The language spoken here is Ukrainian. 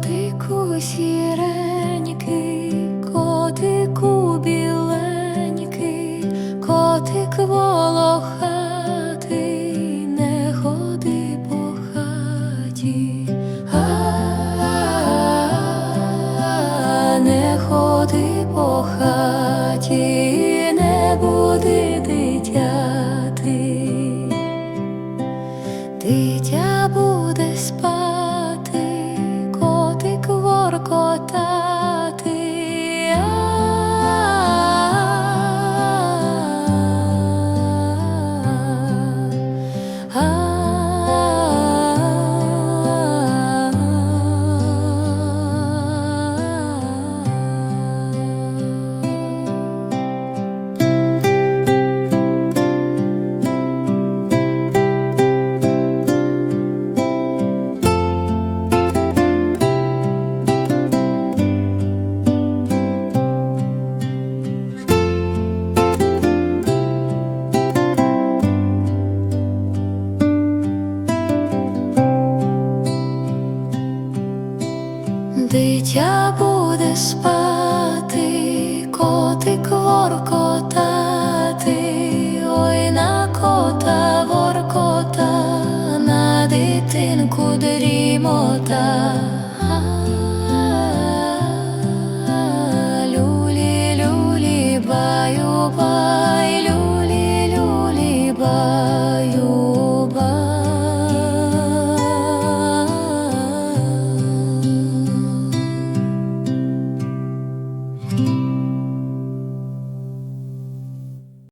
Котику сіренький, котику біленький, котик волохатий, не ходи по хаті, не ходи по хаті, не буди дитяти. Дитя буде спати, дитя буде спати, котик воркотати, ой на кота воркота, на дитинку дрімота. Люлі, люлі, баю, баю.